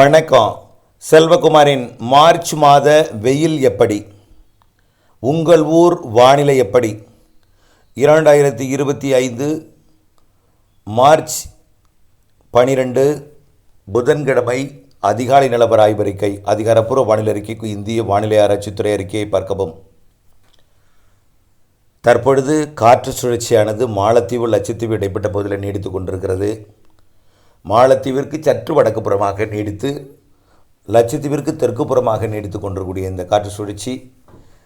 வணக்கம். செல்வகுமாரின் மார்ச் மாத வெயில் எப்படி? உங்கள் ஊர் வானிலை எப்படி? இரண்டாயிரத்தி இருபத்தி ஐந்து மார்ச் பனிரெண்டு புதன்கிழமை அதிகாலை நிலவர ஆய்வறிக்கை அதிகாரப்பூர்வ வானிலை அறிக்கைக்கு இந்திய வானிலை ஆராய்ச்சித்துறை அறிக்கையை பார்க்கவும். தற்பொழுது காற்று சுழற்சியானது மாலத்தீவு லட்சத்தீவு இடைப்பட்ட பகுதியில் நீடித்து கொண்டிருக்கிறது. மாலத்தீவிற்கு சற்று வடக்கு புறமாக நீடித்து லட்சத்தீவிற்கு தெற்கு புறமாக நீடித்து கொண்டிருக்கூடிய இந்த காற்று சுழற்சி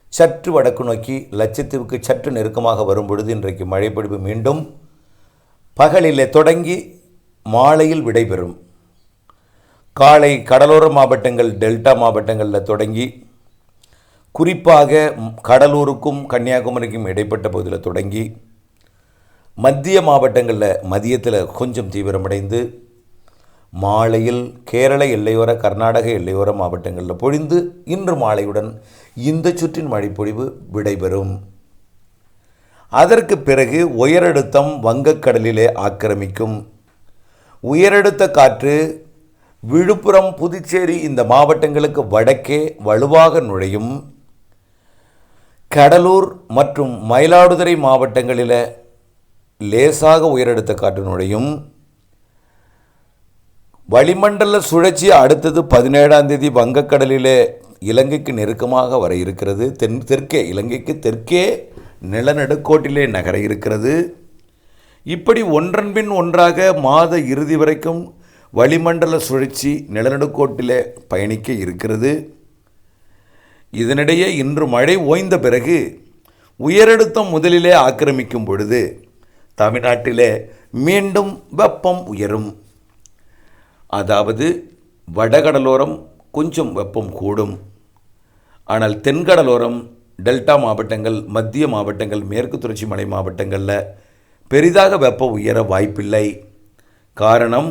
சற்று வடக்கு நோக்கி லட்சத்தீவுக்கு சற்று நெருக்கமாக வரும் பொழுது இன்றைக்கு மழைப்பொழிவு மீண்டும் பகலிலே தொடங்கி மாலையில் விடைபெறும். காலை கடலோர மாவட்டங்கள் டெல்டா மாவட்டங்களில் தொடங்கி குறிப்பாக கடலூருக்கும் கன்னியாகுமரிக்கும் இடைப்பட்ட பகுதியில் தொடங்கி மத்திய மாவட்டங்களில் மதியத்தில் கொஞ்சம் தீவிரமடைந்து மாலையில் கேரள எல்லையோர கர்நாடக எல்லையோர மாவட்டங்களில் பொழிந்து இன்று மாலையுடன் இந்த சுற்றின் மழைப்பொழிவு விடைபெறும். அதற்கு பிறகு உயரழுத்தம் வங்கக்கடலிலே ஆக்கிரமிக்கும். உயரழுத்த காற்று விழுப்புரம் புதுச்சேரி இந்த மாவட்டங்களுக்கு வடக்கே வலுவாக நுழையும். கடலூர் மற்றும் மயிலாடுதுறை மாவட்டங்களில் லேசாக உயரழுத்த காற்று நுழையும். வளிமண்டல சுழற்சி அடுத்தது பதினேழாம் தேதி வங்கக்கடலிலே இலங்கைக்கு நெருக்கமாக வர இருக்கிறது. தென் தெற்கே இலங்கைக்கு தெற்கே நிலநடுக்கோட்டிலே நகர இருக்கிறது. இப்படி ஒன்றன்பின் ஒன்றாக மாத இறுதி வரைக்கும் வளிமண்டல சுழற்சி நிலநடுக்கோட்டிலே பயணிக்க இருக்கிறது. இதனிடையே இன்று மழை ஓய்ந்த பிறகு உயரழுத்தம் முதலிலே ஆக்கிரமிக்கும் பொழுது தமிழ்நாட்டிலே மீண்டும் வெப்பம் உயரும். அதாவது வடகடலோரம் கொஞ்சம் வெப்பம் கூடும். ஆனால் தென்கடலோரம் டெல்டா மாவட்டங்கள் மத்திய மாவட்டங்கள் மேற்கு தொடர்ச்சி மலை மாவட்டங்களில் பெரிதாக வெப்பம் உயர வாய்ப்பில்லை. காரணம்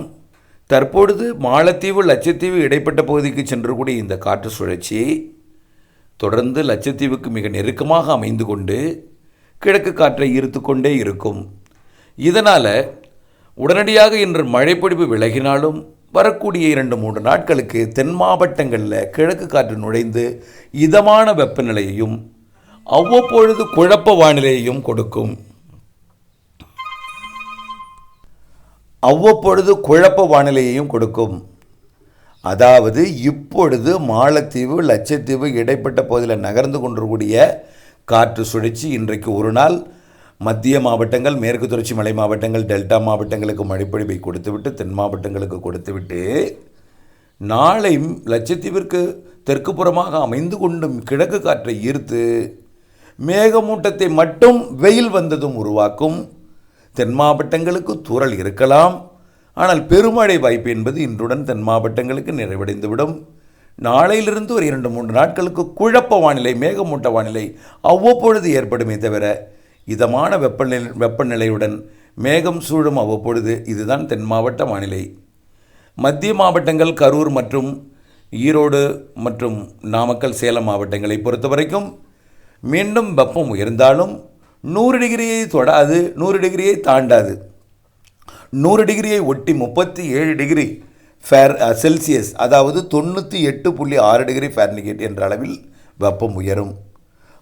தற்பொழுது மாலத்தீவு லட்சத்தீவு இடைப்பட்ட பகுதிக்கு சென்றக்கூடிய இந்த காற்று சுழற்சி தொடர்ந்து லட்சத்தீவுக்கு மிக நெருக்கமாக அமைந்து கொண்டு கிழக்கு காற்றை ஈர்த்து கொண்டே இருக்கும். இதனால் உடனடியாக இன்று மழைப்பொழிவு விலகினாலும் வரக்கூடிய இரண்டு மூன்று நாட்களுக்கு தென் மாவட்டங்களில் கிழக்கு காற்று நுழைந்து இதமான வெப்பநிலையையும் அவ்வப்பொழுது குழப்ப வானிலையையும் கொடுக்கும். அவ்வப்பொழுது குழப்ப வானிலையையும் கொடுக்கும். அதாவது இப்பொழுது மாலத்தீவு லட்சத்தீவு இடைப்பட்ட பகுதியில் நகர்ந்து கொண்டிருக்கூடிய காற்று சுழற்சி இன்றைக்கு ஒரு நாள் மத்திய மாவட்டங்கள் மேற்கு தொடர்ச்சி மலை மாவட்டங்கள் டெல்டா மாவட்டங்களுக்கு மழைப்பொழிவை கொடுத்துவிட்டு தென் மாவட்டங்களுக்கு கொடுத்துவிட்டு நாளை லட்சத்தீவிற்கு தெற்கு புறமாக அமைந்து கொண்டும் கிழக்கு காற்றை ஈர்த்து மேகமூட்டத்தை மட்டும் வெயில் வந்ததும் உருவாக்கும். தென் மாவட்டங்களுக்கு தூரல் இருக்கலாம். ஆனால் பெருமழை வாய்ப்பு என்பது இன்றுடன் தென் மாவட்டங்களுக்கு நிறைவடைந்துவிடும். நாளையிலிருந்து ஒரு இரண்டு மூன்று நாட்களுக்கு குழப்ப வானிலை மேகமூட்ட வானிலை அவ்வப்பொழுது ஏற்படுமே தவிர இதமான வெப்பநிலை வெப்பநிலையுடன் மேகம் சூழும் அவ்வப்பொழுது இதுதான் தென் மாவட்ட வானிலை. மத்திய மாவட்டங்கள் கரூர் மற்றும் ஈரோடு மற்றும் நாமக்கல் சேலம் மாவட்டங்களை பொறுத்த வரைக்கும் மீண்டும் வெப்பம் உயர்ந்தாலும் நூறு டிகிரியை தொடாது நூறு டிகிரியை தாண்டாது. நூறு டிகிரியை ஒட்டி முப்பத்தி ஏழு டிகிரி ஃபேர் செல்சியஸ் அதாவது தொண்ணூற்றி எட்டு புள்ளி ஆறு டிகிரி ஃபேர்னிகேட் என்ற அளவில் வெப்பம் உயரும்.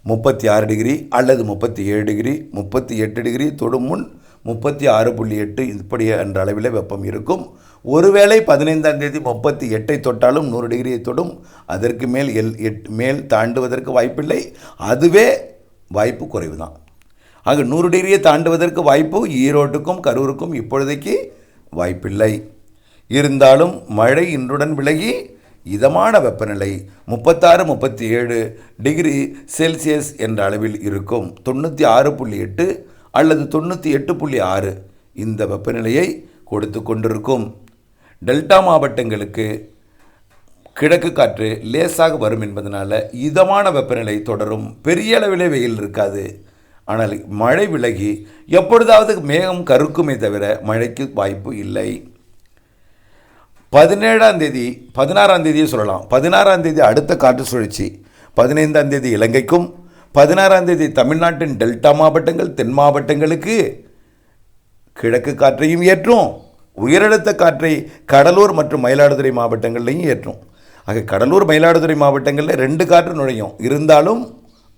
முப்பத்தி ஆறு டிகிரி அல்லது முப்பத்தி ஏழு டிகிரி முப்பத்தி எட்டு டிகிரி தொடும் முன் முப்பத்தி ஆறு புள்ளி எட்டு இப்படி என்ற அளவில் வெப்பம் இருக்கும். ஒருவேளை பதினைந்தாம் தேதி முப்பத்தி எட்டை தொட்டாலும் நூறு டிகிரியை தொடும். அதற்கு மேல் எல் எட் மேல் தாண்டுவதற்கு வாய்ப்பில்லை. அதுவே வாய்ப்பு குறைவு தான் ஆக நூறு டிகிரியை தாண்டுவதற்கு வாய்ப்பு ஈரோட்டுக்கும் கரூருக்கும் இப்பொழுதைக்கு வாய்ப்பில்லை. இருந்தாலும் மழை இன்றுடன் விலகி இதமான வெப்பநிலை முப்பத்தாறு முப்பத்தி ஏழு டிகிரி செல்சியஸ் என்ற அளவில் இருக்கும். தொண்ணூற்றி ஆறு புள்ளி எட்டு அல்லது தொண்ணூற்றி எட்டு புள்ளி ஆறு இந்த வெப்பநிலையை கொடுத்து கொண்டிருக்கும். டெல்டா மாவட்டங்களுக்கு கிழக்கு காற்று லேசாக வரும் என்பதனால் இதமான வெப்பநிலை தொடரும். பெரிய அளவிலே வெயில் இருக்காது. ஆனால் மழை விலகி எப்பொழுதாவது மேகம் கருக்குமே தவிர மழைக்கு வாய்ப்பு இல்லை. பதினேழாம் தேதி பதினாறாம் தேதியே சொல்லலாம். பதினாறாம் தேதி அடுத்த காற்று சுழற்சி. பதினைந்தாம் தேதி இலங்கைக்கும் பதினாறாம் தேதி தமிழ்நாட்டின் டெல்டா மாவட்டங்கள் தென் மாவட்டங்களுக்கு கிழக்கு காற்றையும் ஏற்றும். உயரழுத்த காற்றை கடலூர் மற்றும் மயிலாடுதுறை மாவட்டங்கள்லையும் ஏற்றும். ஆக கடலூர் மயிலாடுதுறை மாவட்டங்களில் ரெண்டு காற்று நுழையும். இருந்தாலும்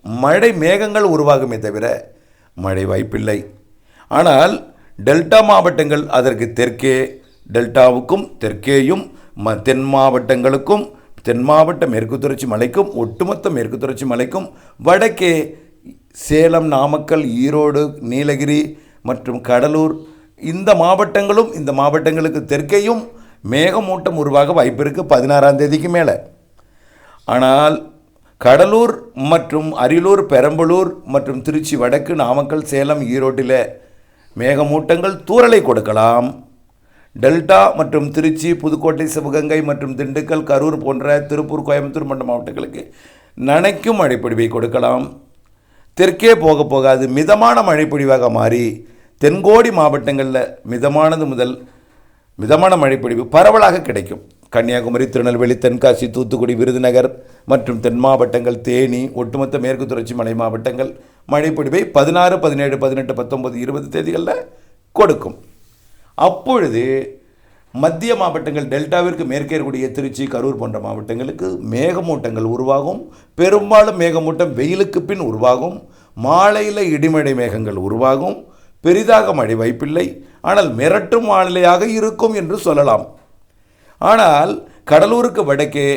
மழை மேகங்கள் உருவாகுமே தவிர மழை வாய்ப்பில்லை. ஆனால் டெல்டா மாவட்டங்கள் அதற்கு தெற்கே டெல்டாவுக்கும் தெற்கேயும் ம தென் மாவட்டங்களுக்கும் தென் மாவட்ட மேற்கு தொடர்ச்சி மலைக்கும் ஒட்டுமொத்த மேற்கு தொடர்ச்சி மலைக்கும் வடக்கே சேலம் நாமக்கல் ஈரோடு நீலகிரி மற்றும் கடலூர் இந்த மாவட்டங்களும் இந்த மாவட்டங்களுக்கு தெற்கேயும் மேகமூட்டம் உருவாக வாய்ப்பு இருக்குது பதினாறாம் தேதிக்கு மேலே. ஆனால் கடலூர் மற்றும் அரியலூர் பெரம்பலூர் மற்றும் திருச்சி வடக்கு நாமக்கல் சேலம் ஈரோட்டில் மேகமூட்டங்கள் தூறலை கொடுக்கலாம். டெல்டா மற்றும் திருச்சி புதுக்கோட்டை சிவகங்கை மற்றும் திண்டுக்கல் கரூர் போன்ற திருப்பூர் கோயம்புத்தூர் மண்ட மாவட்டங்களுக்கு நனைக்கும் மழைப்பொழிவை கொடுக்கலாம். தெற்கே போக போக அது மிதமான மழைப்பொழிவாக மாறி தென்கோடி மாவட்டங்களில் மிதமானது முதல் மிதமான மழைப்பொழிவு பரவலாக கிடைக்கும். கன்னியாகுமரி திருநெல்வேலி தென்காசி தூத்துக்குடி விருதுநகர் மற்றும் தென் மாவட்டங்கள் தேனி ஒட்டுமொத்த மேற்கு தொடர்ச்சி மலை மாவட்டங்கள் மழைப்பொழிவை பதினாறு பதினேழு பதினெட்டு பத்தொம்பது இருபது தேதிகளில் கொடுக்கும். அப்பொழுது மத்திய மாவட்டங்கள் டெல்டாவிற்கு மேற்கே இருக்கக்கூடிய திருச்சி கரூர் போன்ற மாவட்டங்களுக்கு மேகமூட்டங்கள் உருவாகும். பெரும்பாலும் மேகமூட்டம் வெயிலுக்கு பின் உருவாகும். மாலையில் இடிமடை மேகங்கள் உருவாகும். பெரிதாக மழை வாய்ப்பில்லை. ஆனால் மிரட்டும் வானிலையாக இருக்கும் என்று சொல்லலாம். ஆனால் கடலூருக்கு வடக்கே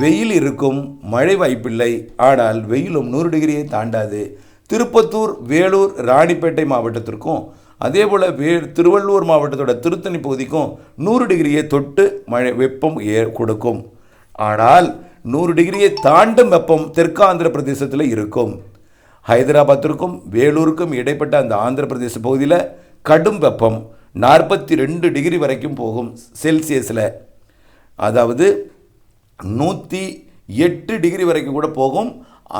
வெயில் இருக்கும் மழை வாய்ப்பில்லை. ஆனால் வெயிலும் நூறு டிகிரியை தாண்டாது. திருப்பத்தூர் வேலூர் ராணிப்பேட்டை மாவட்டத்திற்கும் அதே போல் வே திருவள்ளூர் மாவட்டத்தோட திருத்தணி பகுதிக்கும் நூறு டிகிரியை தொட்டு மழை வெப்பம் ஏ கொடுக்கும். ஆனால் நூறு டிகிரியை தாண்டும் வெப்பம் தெற்கு ஆந்திர பிரதேசத்தில் இருக்கும். ஹைதராபாத்திற்கும் வேலூருக்கும் இடைப்பட்ட அந்த ஆந்திர பிரதேச பகுதியில் கடும் வெப்பம் நாற்பத்தி ரெண்டு டிகிரி வரைக்கும் போகும் செல்சியஸில். அதாவது நூற்றி எட்டு டிகிரி வரைக்கும் கூட போகும்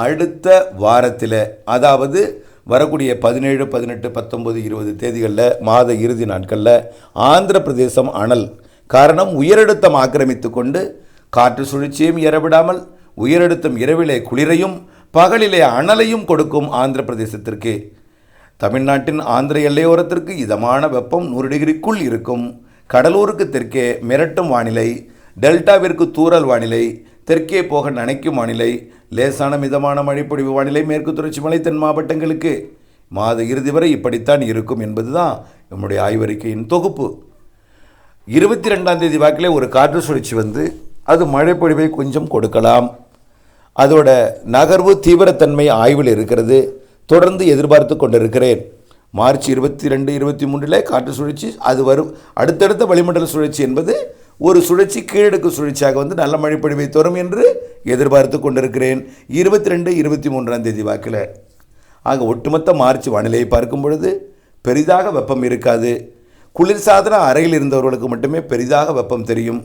அடுத்த வாரத்தில். அதாவது வரக்கூடிய பதினேழு பதினெட்டு பத்தொம்பது இருபது தேதிகளில் மாத இறுதி நாட்களில் ஆந்திர பிரதேசம் அனல் காரணம் உயரழுத்தம் ஆக்கிரமித்து கொண்டு காற்று சுழற்சியும் ஏறவிடாமல் உயரழுத்தம் இரவிலே குளிரையும் பகலிலே அனலையும் கொடுக்கும் ஆந்திர பிரதேசத்திற்கு. தமிழ்நாட்டின் ஆந்திர எல்லையோரத்திற்கு இதமான வெப்பம் நூறு டிகிரிக்குள் இருக்கும். கடலூருக்கு தெற்கே மிரட்டும் வானிலை டெல்டாவிற்கு தூறல் வானிலை தெற்கே போக நனைக்கும் வானிலை லேசான மிதமான மழைப்பொழிவு வானிலை மேற்கு தொடர்ச்சி மலை தென் மாவட்டங்களுக்கு. மாத இறுதி வரை இப்படித்தான் இருக்கும் என்பதுதான் நம்முடைய ஆய்வறிக்கையின் தொகுப்பு. இருபத்தி ரெண்டாம் தேதி வாக்கிலே ஒரு காற்று சுழற்சி வந்து அது மழைப்பொழிவை கொஞ்சம் கொடுக்கலாம். அதோட நகர்வு தீவிரத்தன்மை ஆய்வில் இருக்கிறது. தொடர்ந்து எதிர்பார்த்து கொண்டிருக்கிறேன். மார்ச் இருபத்தி ரெண்டு இருபத்தி மூன்றில் காற்று சுழற்சி அது வரும். அடுத்தடுத்த வளிமண்டல சுழற்சி என்பது ஒரு சுழற்சி கீழடுக்கு சுழற்சியாக வந்து நல்ல மழைப்பொழிவை தரும் என்று எதிர்பார்த்து கொண்டிருக்கிறேன். இருபத்தி ரெண்டு இருபத்தி மூன்றாம் தேதி வாக்கில். ஆக ஒட்டுமொத்த மார்ச் வானிலையை பார்க்கும் பொழுது பெரிதாக வெப்பம் இருக்காது. குளிர்சாதன அறையில் இருந்தவர்களுக்கு மட்டுமே பெரிதாக வெப்பம் தெரியும்.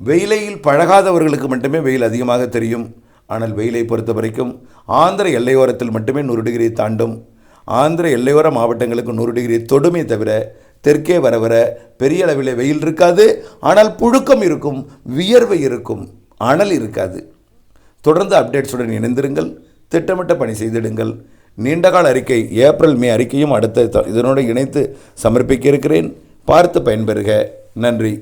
வெயிலையில் பழகாதவர்களுக்கு மட்டுமே வெயில் அதிகமாக தெரியும். ஆனால் வெயிலை பொறுத்த வரைக்கும் ஆந்திர எல்லையோரத்தில் மட்டுமே நூறு டிகிரி தாண்டும். ஆந்திர எல்லையோர மாவட்டங்களுக்கு நூறு டிகிரி தொடுமே தவிர தெற்கே வர வர பெரிய அளவில் வெயில் இருக்காது. ஆனால் புழுக்கம் இருக்கும் வியர்வை இருக்கும் அனல் இருக்காது. தொடர்ந்து அப்டேட்ஸுடன் இணைந்திருங்கள். திட்டமிட்ட பணி செய்திடுங்கள். நீண்டகால அறிக்கை ஏப்ரல் மே அறிக்கையும் அடுத்த இதனோடு இணைத்து சமர்ப்பிக்க இருக்கிறேன். பார்த்து பயன்பெறுக. நன்றி.